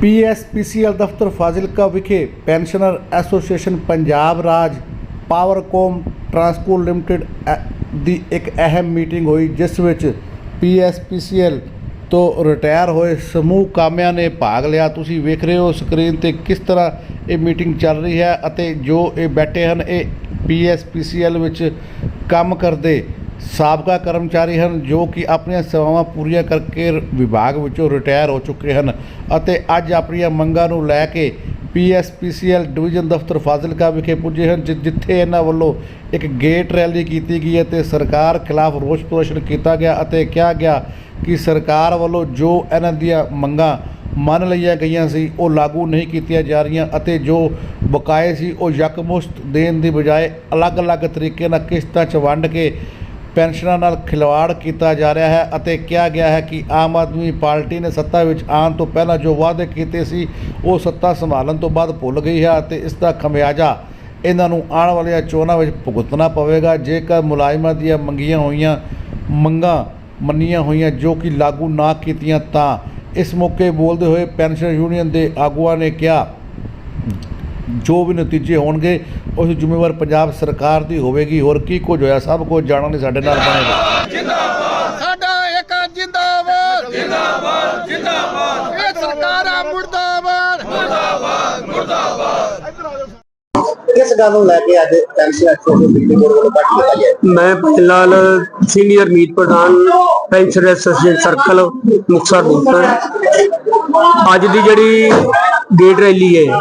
PSPCL ਦਫ਼ਤਰ ਫਾਜ਼ਿਲਕਾ ਵਿਖੇ pensioner association Punjab ਰਾਜ ਪਾਵਰਕੋਮ ਟਰਾਂਸਪੋਰਟ ਲਿਮਟਿਡ ਦੀ ਇੱਕ ਅਹਿਮ ਮੀਟਿੰਗ ਹੋਈ, ਜਿਸ ਵਿੱਚ ਪੀਐਸਪੀਸੀਐਲ ਤੋਂ ਰਿਟਾਇਰ ਹੋਏ ਸਮੂਹ ਕਾਮਿਆਂ ਨੇ ਭਾਗ ਲਿਆ। ਤੁਸੀਂ ਵੇਖ ਰਹੇ ਹੋ ਸਕਰੀਨ ਤੇ ਕਿਸ ਤਰ੍ਹਾਂ ਇਹ ਮੀਟਿੰਗ ਚੱਲ ਰਹੀ ਹੈ ਅਤੇ ਜੋ ਇਹ ਬੈਠੇ ਹਨ, ਇਹ ਪੀਐਸਪੀਸੀਐਲ ਵਿੱਚ ਕੰਮ ਕਰਦੇ ਸਾਬਕਾ ਕਰਮਚਾਰੀ ਹਨ ਜੋ ਕਿ ਆਪਣੀਆਂ ਸੇਵਾਵਾਂ ਪੂਰੀਆਂ ਕਰਕੇ ਵਿਭਾਗ ਵਿੱਚੋਂ ਰਿਟਾਇਰ ਹੋ ਚੁੱਕੇ ਹਨ ਅਤੇ ਅੱਜ ਆਪਣੀਆਂ ਮੰਗਾਂ ਨੂੰ ਲੈ ਕੇ ਪੀਐਸਪੀਸੀਐਲ ਡਿਵੀਜ਼ਨ ਦਫ਼ਤਰ ਫਾਜ਼ਿਲਕਾ ਵਿਖੇ ਪੁੱਜੇ ਹਨ, ਜਿ- ਜਿੱਥੇ ਇਹਨਾਂ ਵੱਲੋਂ ਇੱਕ ਗੇਟ ਰੈਲੀ ਕੀਤੀ ਗਈ ਅਤੇ ਸਰਕਾਰ ਖਿਲਾਫ ਰੋਸ ਪ੍ਰਦਰਸ਼ਨ ਕੀਤਾ ਗਿਆ ਅਤੇ ਕਿਹਾ ਗਿਆ ਕਿ ਸਰਕਾਰ ਵੱਲੋਂ ਜੋ ਇਹਨਾਂ ਦੀਆਂ ਮੰਗਾਂ ਮੰਨ ਲਈਆਂ ਗਈਆਂ ਸੀ, ਉਹ ਲਾਗੂ ਨਹੀਂ ਕੀਤੀਆਂ ਜਾ ਰਹੀਆਂ ਅਤੇ ਜੋ ਬਕਾਏ ਸੀ, ਉਹ ਯਕਮੁਸ਼ਤ ਦੇਣ ਦੀ ਬਜਾਏ ਅਲੱਗ-ਅਲੱਗ ਤਰੀਕੇ ਨਾਲ ਕਿਸ਼ਤਾਂ 'ਚ ਵੰਡ ਕੇ ਪੈਨਸ਼ਨਾਂ ਨਾਲ ਖਿਲਵਾੜ ਕੀਤਾ ਜਾ ਰਿਹਾ ਹੈ ਅਤੇ ਕਿਹਾ ਗਿਆ ਹੈ ਕਿ ਆਮ ਆਦਮੀ ਪਾਰਟੀ ਨੇ ਸੱਤਾ ਵਿੱਚ ਆਉਣ ਤੋਂ ਪਹਿਲਾਂ ਜੋ ਵਾਅਦੇ ਕੀਤੇ ਸੀ, ਉਹ ਸੱਤਾ ਸੰਭਾਲਣ ਤੋਂ ਬਾਅਦ ਭੁੱਲ ਗਈ ਹੈ ਅਤੇ ਇਸ ਦਾ ਖਮਿਆਜਾ ਇਹਨਾਂ ਨੂੰ ਆਉਣ ਵਾਲੀਆਂ ਚੋਣਾਂ ਵਿੱਚ ਭੁਗਤਣਾ ਪਵੇਗਾ। ਜੇਕਰ ਮੁਲਾਜ਼ਮਾਂ ਦੀਆਂ ਮੰਗੀਆਂ ਹੋਈਆਂ ਮੰਗਾਂ ਮੰਨੀਆਂ ਹੋਈਆਂ ਜੋ ਕਿ ਲਾਗੂ ਨਾ ਕੀਤੀਆਂ ਤਾਂ ਇਸ ਮੌਕੇ ਬੋਲਦੇ ਹੋਏ ਪੈਨਸ਼ਨ ਯੂਨੀਅਨ ਦੇ ਆਗੂਆਂ ਨੇ ਕਿਹਾ ਜੋ ਵੀ ਨਤੀਜੇ ਹੋਣਗੇ ਉਸ ਜ਼ਿੰਮੇਵਾਰ ਪੰਜਾਬ ਸਰਕਾਰ ਦੀ ਹੋਵੇਗੀ। ਹੋਰ ਕੀ ਕੁਝ ਹੋਇਆ? ਸਭ ਕੁਝ ਜਾਣਨ ਲਈ ਸਾਡੇ ਨਾਲ ਬਣੇਗਾ ਸਾਡਾ ਇੱਕ ਜਿੰਦਾਬਾਦ। ਜਿੰਦਾਬਾਦ ਜਿੰਦਾਬਾਦ ਇਹ ਸਰਕਾਰਾਂ ਮੁਰਦਾਬਾਦ। ਕਿਸ ਗੱਲ ਨੂੰ ਲੈ ਕੇ ਅੱਜ ਪੈਨਸ਼ਨ ਐਸੋਸੀਏਸ਼ਨ ਦਿੱਲੀ ਬੋਰਡ ਵੱਲੋਂ ਕੱਟ ਕੀਤਾ ਗਿਆ ਹੈ? ਮੈਂ ਭਾਈ ਲਾਲ ਸੀਨੀਅਰ ਮੀਤ ਪ੍ਰਧਾਨ ਪੈਨਸ਼ਨ ਐਸੋਸੀਏਸ਼ਨ ਸਰਕਲ ਮੁਕਤਸਰ ਬੋਲਦਾ ਅੱਜ ਦੀ ਜਿਹੜੀ ਗੇਟ ਰੈਲੀ ਹੈ,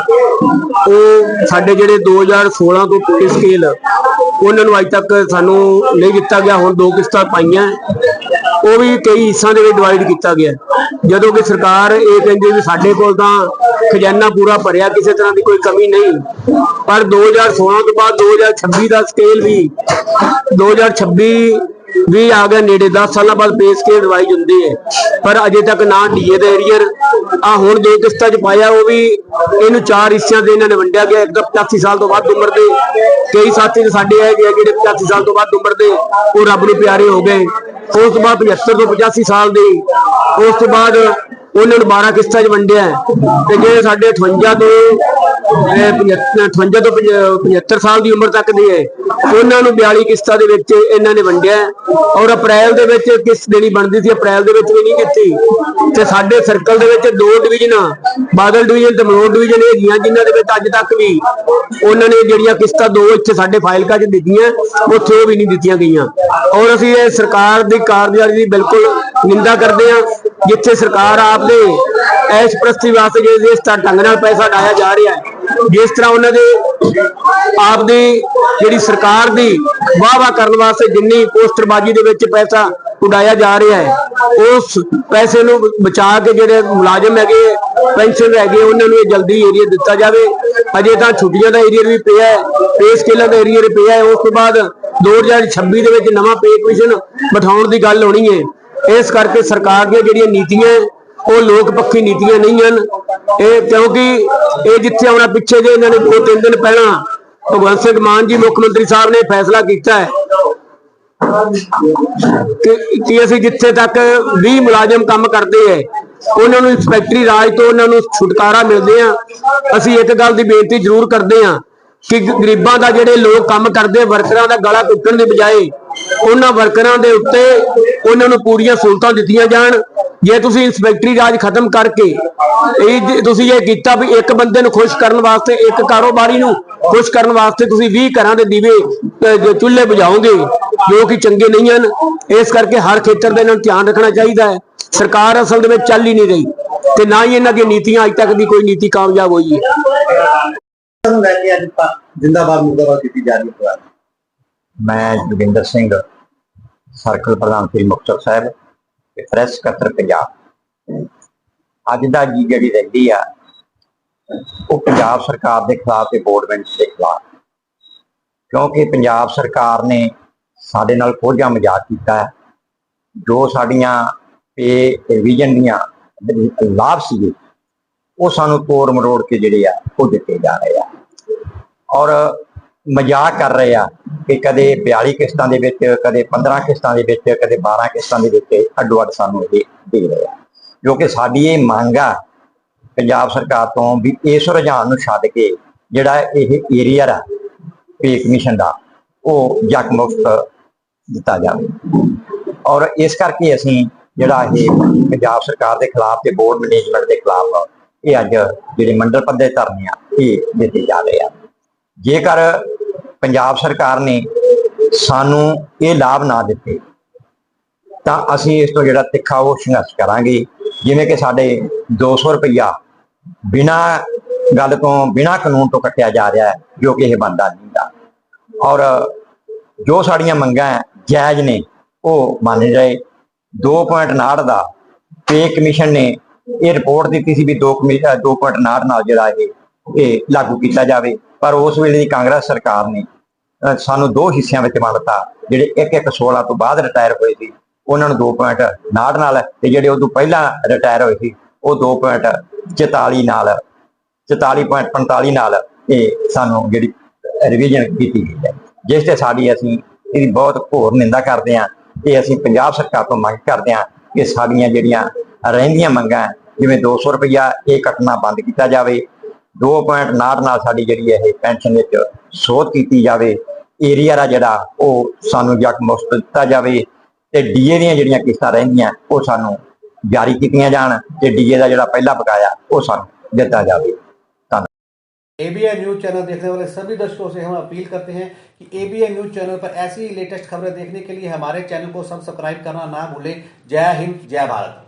ਉਹ ਸਾਡੇ ਜਿਹੜੇ 2016 ਤੋਂ ਪੇ ਸਕੇਲ ਉਹਨਾਂ ਨੂੰ ਅੱਜ ਤੱਕ ਸਾਨੂੰ ਨਹੀਂ ਦਿੱਤਾ ਗਿਆ, ਹੁਣ ਦੋ ਕਿਸ਼ਤਾਂ ਪਾਈਆਂ। ਉਹ ਵੀ ਕਈ ਹਿੱਸਿਆਂ ਦੇ ਵਿੱਚ ਡਿਵਾਈਡ ਕੀਤਾ ਗਿਆ। ਜਦੋਂ ਕਿ ਸਰਕਾਰ ਇਹ ਕਹਿੰਦੀ ਵੀ ਸਾਡੇ ਕੋਲ ਤਾਂ ਖਜ਼ਾਨਾ ਪੂਰਾ ਭਰਿਆ, ਕਿਸੇ ਤਰ੍ਹਾਂ ਦੀ ਕੋਈ ਕਮੀ ਨਹੀਂ। ਪਰ 2016 ਤੋਂ ਬਾਅਦ 2026 ਦਾ ਸਕੇਲ ਵੀ 2026 ਵੀ ਆ ਗਿਆ ਨੇੜੇ 10 ਸਾਲਾਂ ਬਾਅਦ ਪੇ ਸਕੇਲ ਰਿਵਾਈਜ਼ ਹੁੰਦੀ ਹੈ। ਪਰ ਅਜੇ ਤੱਕ ਨਾ ਡੀਏ ਦਾ ਏਰੀਅਰ ਆ ਹੁਣ ਦੋ ਕਿਸ਼ਤਾਂ ਚ ਪਾਇਆ, ਉਹ ਵੀ ਇਹਨੂੰ ਚਾਰ ਹਿੱਸਿਆਂ ਦੇ ਇਹਨਾਂ ਨੇ ਵੰਡਿਆ ਗਿਆ, ਇੱਕ 85 ਸਾਲ ਤੋਂ ਵੱਧ ਉਮਰ ਦੇ। ਕਈ ਸਾਥੀ ਤਾਂ ਸਾਡੇ ਹੈਗੇ ਆ ਜਿਹੜੇ 85 ਸਾਲ ਤੋਂ ਵੱਧ ਉਮਰ ਦੇ, ਉਹ ਰੱਬ ਨੂੰ ਪਿਆਰੇ ਹੋ ਗਏ। ਉਸ ਤੋਂ ਬਾਅਦ 75 ਤੋਂ 85 ਸਾਲ ਦੇ। ਉਸ ਤੋਂ ਬਾਅਦ ਉਹਨਾਂ ਨੂੰ 12 ਕਿਸ਼ਤਾਂ 'ਚ ਵੰਡਿਆ ਤੇ ਜਿਹੜੇ ਸਾਡੇ 58 ਦੇ 58 ਤੋਂ 75 ਸਾਲ ਦੀ ਉਮਰ ਤੱਕ ਦੇ ਹੈ ਉਹਨਾਂ ਨੂੰ 42 ਕਿਸ਼ਤਾਂ ਦੇ ਵਿੱਚ ਇਹਨਾਂ ਨੇ ਵੰਡਿਆ। ਔਰ ਅਪ੍ਰੈਲ ਦੇ ਵਿੱਚ ਕਿਸ਼ਤ ਦੇਣੀ ਬਣਦੀ ਸੀ, ਅਪ੍ਰੈਲ ਦੇ ਵਿੱਚ ਵੀ ਨਹੀਂ ਕੀਤੀ। ਤੇ ਸਾਡੇ ਸਰਕਲ ਦੇ ਵਿੱਚ ਦੋ ਡਿਵੀਜ਼ਨਾਂ ਬਾਦਲ ਡਿਵੀਜ਼ਨ ਤੇ ਮਲੋਟ ਡਿਵੀਜ਼ਨ ਹੈਗੀਆਂ, ਜਿਨ੍ਹਾਂ ਦੇ ਵਿੱਚ ਅੱਜ ਤੱਕ ਵੀ ਉਹਨਾਂ ਨੇ ਜਿਹੜੀਆਂ ਕਿਸ਼ਤਾਂ ਦੋ ਇੱਥੇ ਸਾਡੇ ਫਾਈਲਕਾ 'ਚ ਦਿੱਤੀਆਂ, ਉੱਥੇ ਉਹ ਵੀ ਨਹੀਂ ਦਿੱਤੀਆਂ ਗਈਆਂ। ਔਰ ਅਸੀਂ ਇਹ ਸਰਕਾਰ ਦੀ ਕਾਰਗੁਜ਼ਾਰੀ ਦੀ ਬਿਲਕੁਲ ਨਿੰਦਾ ਕਰਦੇ ਹਾਂ, ਜਿੱਥੇ ਸਰਕਾਰ ਆਪਦੇ ਐਸ਼ ਪ੍ਰਸਤੀ ਵਾਸਤੇ ਜੇ ਇਸ ਤਰ੍ਹਾਂ ਢੰਗ ਨਾਲ ਪੈਸਾ ਡਾਇਆ ਜਾ ਰਿਹਾ ਹੈ ਜਿਸ ਤਰ੍ਹਾਂ ਉਹਨਾਂ ਦੇ ਆਪ ਦੀ ਜਿਹੜੀ ਸਰਕਾਰ ਦੀ ਵਾਹ ਵਾਹ ਕਰਨ ਵਾਸਤੇ ਜਿੰਨੀ ਪੋਸਟਰਬਾਜ਼ੀ ਦੇ ਵਿੱਚ ਪੈਸਾ ਉਡਾਇਆ ਜਾ ਰਿਹਾ ਹੈ, ਉਸ ਪੈਸੇ ਨੂੰ ਬਚਾ ਕੇ ਜਿਹੜੇ ਮੁਲਾਜ਼ਮ ਹੈਗੇ, ਪੈਨਸ਼ਨ ਹੈਗੇ, ਉਹਨਾਂ ਨੂੰ ਇਹ ਜਲਦੀ ਏਰੀਆ ਦਿੱਤਾ ਜਾਵੇ। ਅਜੇ ਤਾਂ ਛੁੱਟੀਆਂ ਦਾ ਏਰੀਆ ਵੀ ਪਿਆ ਹੈ ਪੇ ਸਕੇਲਾਂ ਦਾ ਏਰੀਆ ਪਿਆ ਹੈ। ਉਸ ਤੋਂ ਬਾਅਦ 2026 ਦੇ ਵਿੱਚ ਨਵਾਂ ਪੇ ਕਮਿਸ਼ਨ ਬਿਠਾਉਣ ਦੀ ਗੱਲ ਹੋਣੀ ਹੈ। ਇਸ ਕਰਕੇ ਸਰਕਾਰ ਦੀਆਂ ਜਿਹੜੀਆਂ ਨੀਤੀਆਂ ਉਹ ਲੋਕ ਪੱਖੀ ਨੀਤੀਆਂ ਨਹੀਂ ਹਨ। ਇਹ ਕਿਉਂਕਿ ਇਹ ਜਿੱਥੇ ਆਉਣਾ ਪਿੱਛੇ ਜੇ ਇਹਨਾਂ ਨੇ ਦੋ ਤਿੰਨ ਦਿਨ ਪਹਿਲਾਂ ਭਗਵੰਤ ਸਿੰਘ ਮਾਨ ਜੀ ਮੁੱਖ ਮੰਤਰੀ ਸਾਹਿਬ ਨੇ ਫੈਸਲਾ ਕੀਤਾ ਹੈ ਕਿ ਅਸੀਂ ਜਿੱਥੇ ਤੱਕ 20 ਮੁਲਾਜ਼ਮ ਕੰਮ ਕਰਦੇ ਐ ਉਹਨਾਂ ਨੂੰ ਇੰਸਪੈਕਟਰੀ ਰਾਜ ਤੋਂ ਉਹਨਾਂ ਨੂੰ ਛੁਟਕਾਰਾ ਮਿਲਦੇ ਆ ਅਸੀਂ ਇੱਕ ਗੱਲ ਦੀ ਬੇਨਤੀ ਜ਼ਰੂਰ ਕਰਦੇ ਆ ਕਿ ਗਰੀਬਾਂ ਦਾ ਜਿਹੜੇ ਲੋਕ ਕੰਮ ਕਰਦੇ, ਵਰਕਰਾਂ ਦਾ ਗਲਾ ਟੁੱਟਣ ਦੀ ਬਜਾਏ ਉਹਨਾਂ ਵਰਕਰਾਂ ਦੇ ਉੱਤੇ ਉਹਨਾਂ ਨੂੰ ਪੂਰੀਆਂ ਸਹੂਲਤਾਂ ਦਿੱਤੀਆਂ ਜਾਣ। ਜੇ ਤੁਸੀਂ ਇੰਸਪੈਕਟਰੀ ਰਾਜ ਖਤਮ ਕਰਕੇ ਇਹ ਤੁਸੀਂ ਇਹ ਕੀਤਾ ਵੀ ਇੱਕ ਬੰਦੇ ਨੂੰ ਖੁਸ਼ ਕਰਨ ਵਾਸਤੇ ਇੱਕ ਕਾਰੋਬਾਰੀ ਨੂੰ ਖੁਸ਼ ਕਰਨ ਵਾਸਤੇ ਤੁਸੀਂ 20 ਘਰਾਂ ਦੇ ਦੀਵੇ ਚੁੱਲ੍ਹੇ ਬੁਝਾਓਗੇ ਜੋ ਕਿ ਚੰਗੇ ਨਹੀਂ ਹਨ ਇਸ ਕਰਕੇ ਹਰ ਖੇਤਰ ਦਾ ਇਹਨਾਂ ਨੂੰ ਧਿਆਨ ਰੱਖਣਾ ਚਾਹੀਦਾ ਹੈ। ਸਰਕਾਰ ਅਸਲ ਦੇ ਵਿੱਚ ਚੱਲ ਹੀ ਨਹੀਂ ਰਹੀ ਤੇ ਨਾ ਹੀ ਇਹਨਾਂ ਦੀਆਂ ਨੀਤੀਆਂ ਅੱਜ ਤੱਕ ਦੀ ਕੋਈ ਨੀਤੀ ਕਾਮਯਾਬ ਹੋਈ ਹੈ। ਕਿਸ ਨੂੰ ਲੈ ਕੇ ਅੱਜ ਪਾ- ਜਿੰਦਾਬਾਦ ਮੁਰਦਾਬਾਦ ਕੀਤੀ ਜਾ ਰਹੀ ਹੈ। ਮੈਂ ਜੋਗਿੰਦਰ ਸਿੰਘ ਸਰਕਲ ਪ੍ਰਧਾਨ ਸ੍ਰੀ ਮੁਕਤਸਰ ਸਾਹਿਬ। ਤੇ ਪ੍ਰੈਸ ਸਕੱਤਰ ਪੰਜਾਬ ਅੱਜ ਦਾ ਜੀ ਜਿਹੜੀ ਰੈਲੀ ਆ, ਉਹ ਪੰਜਾਬ ਸਰਕਾਰ ਦੇ ਖਿਲਾਫ ਤੇ ਬੋਰਡਮੈਂਟ ਦੇ ਖਿਲਾਫ। ਕਿਉਂਕਿ ਪੰਜਾਬ ਸਰਕਾਰ ਨੇ ਸਾਡੇ ਨਾਲ ਕੋਝਾ ਮਜ਼ਾਕ ਕੀਤਾ ਜੋ ਸਾਡੀਆਂ ਪੇ ਰਿਵੀਜ਼ਨ ਦੀਆਂ ਲਾਭ ਸੀਗੇ, ਉਹ ਸਾਨੂੰ ਤੋੜ ਮਰੋੜ ਕੇ ਜਿਹੜੇ ਆ, ਉਹ ਦਿੱਤੇ ਜਾ ਰਹੇ ਆ। ਔਰ ਮਜ਼ਾਕ ਕਰ ਰਹੇ ਆ ਕਿ ਕਦੇ 42 ਕਿਸ਼ਤਾਂ ਦੇ ਵਿੱਚ, ਕਦੇ 15 ਕਿਸ਼ਤਾਂ ਦੇ ਵਿੱਚ, ਕਦੇ 12 ਕਿਸ਼ਤਾਂ ਦੇ ਵਿੱਚ ਅੱਡੋ ਅੱਡ ਸਾਨੂੰ ਇਹ ਦੇ ਰਹੇ ਆ। ਜੋ ਕਿ ਸਾਡੀ ਇਹ ਮੰਗ ਆ ਪੰਜਾਬ ਸਰਕਾਰ ਤੋਂ ਵੀ ਇਸ ਰੁਝਾਨ ਨੂੰ ਛੱਡ ਕੇ ਜਿਹੜਾ ਇਹ ਏਰੀਆ ਆ, ਪੇ ਕਮਿਸ਼ਨ ਦਾ, ਉਹ ਜਗ ਮੁਫ਼ਤ ਦਿੱਤਾ ਜਾਵੇ। ਔਰ ਇਸ ਕਰਕੇ ਅਸੀਂ ਜਿਹੜਾ ਇਹ ਪੰਜਾਬ ਸਰਕਾਰ ਦੇ ਖਿਲਾਫ ਤੇ ਬੋਰਡ ਮੈਨੇਜਮੈਂਟ ਦੇ ਖਿਲਾਫ ਇਹ ਅੱਜ ਜਿਹੜੇ ਮੰਡਲ ਪੱਧਰ ਧਰਨੇ ਆ, ਇਹ ਦਿੱਤੇ ਜਾ ਰਹੇ ਆ। ਜੇਕਰ ਪੰਜਾਬ ਸਰਕਾਰ ਨੇ ਸਾਨੂੰ ਇਹ ਲਾਭ ਨਾ ਦਿੱਤੇ, ਤਾਂ ਅਸੀਂ ਇਸ ਤੋਂ ਜਿਹੜਾ ਤਿੱਖਾ ਉਹ ਸੰਘਰਸ਼ ਕਰਾਂਗੇ। ਜਿਵੇਂ ਕਿ ਸਾਡੇ 200 ਰੁਪਇਆ ਬਿਨਾ ਗੱਲ ਤੋਂ, ਬਿਨਾ ਕਾਨੂੰਨ ਤੋਂ ਕੱਟਿਆ ਜਾ ਰਿਹਾ ਹੈ, ਜੋ ਕਿ ਇਹ ਬੰਦਾ ਨਹੀਂ ਦਾ ਔਰ ਜੋ ਸਾਡੀਆਂ ਮੰਗਾਂ ਜਾਇਜ਼ ਨੇ, ਉਹ ਮੰਨ ਜਾਏ। 2.9 ਦਾ ਪੇ ਕਮਿਸ਼ਨ ਨੇ ਇਹ ਰਿਪੋਰਟ ਦਿੱਤੀ ਸੀ ਵੀ 2 2.9 ਨਾਲ ਜਿਹੜਾ ਇਹ ਲਾਗੂ ਕੀਤਾ ਜਾਵੇ। ਪਰ ਉਸ ਵੇਲੇ ਦੀ ਕਾਂਗਰਸ ਸਰਕਾਰ ਨੇ ਸਾਨੂੰ ਦੋ ਹਿੱਸਿਆਂ ਵਿੱਚ ਵੰਡਤਾ ਜਿਹੜੇ ਇੱਕ ਇੱਕ 16 ਤੋਂ ਬਾਅਦ ਰਿਟਾਇਰ ਹੋਏ ਸੀ ਉਹਨਾਂ ਨੂੰ 2.9 ਨਾਲ ਤੇ ਜਿਹੜੇ ਉਦੋਂ ਪਹਿਲਾਂ ਰਿਟਾਇਰ ਹੋਏ ਸੀ ਉਹ 2.44 ਨਾਲ 44.45 ਨਾਲ ਇਹ ਸਾਨੂੰ ਜਿਹੜੀ ਰਿਵੀਜ਼ਨ ਕੀਤੀ ਗਈ ਹੈ। ਜਿਸ ਤੇ ਸਾਡੀ ਅਸੀਂ ਇਹਦੀ ਬਹੁਤ ਘੋਰ ਨਿੰਦਾ ਕਰਦੇ ਹਾਂ ਤੇ ਅਸੀਂ ਪੰਜਾਬ ਸਰਕਾਰ ਤੋਂ ਮੰਗ ਕਰਦੇ ਹਾਂ ਕਿ ਸਾਡੀਆਂ ਜਿਹੜੀਆਂ ਰਹਿੰਦੀਆਂ ਮੰਗਾਂ ਹੈ, ਜਿਵੇਂ 200 ਰੁਪਇਆ ਇਹ ਕੱਟਣਾ ਬੰਦ ਕੀਤਾ ਜਾਵੇ 2.9 ਨਾਲ ਸਾਡੀ ਜਿਹੜੀ ਇਹ ਪੈਨਸ਼ਨ ਵਿੱਚ ਸੋਧ ਕੀਤੀ ਜਾਵੇ ਏਰੀਆ ਦਾ ਜਿਹੜਾ ਉਹ ਸਾਨੂੰ ਜੱਟ ਮੁਫਤ ਦਿੱਤਾ ਜਾਵੇ ਤੇ ਡੀਏ ਦੀਆਂ ਜਿਹੜੀਆਂ ਕਿਸ਼ਤਾਂ ਰਹਿੰਦੀਆਂ ਉਹ ਸਾਨੂੰ ਜਾਰੀ ਕੀਤੀਆਂ ਜਾਣ ਤੇ ਡੀਏ ਦਾ ਜਿਹੜਾ ਪਹਿਲਾ ਬਕਾਇਆ ਉਹ ਸਾਨੂੰ ਦਿੱਤਾ ਜਾਵੇ एबीएन न्यूज चैनल देखने वाले सभी दर्शकों से हम अपील करते हैं कि एबीएन न्यूज चैनल पर ऐसी ही लेटेस्ट खबरें देखने के लिए हमारे चैनल को सब्सक्राइब करना ना भूलें जय हिंद जय भारत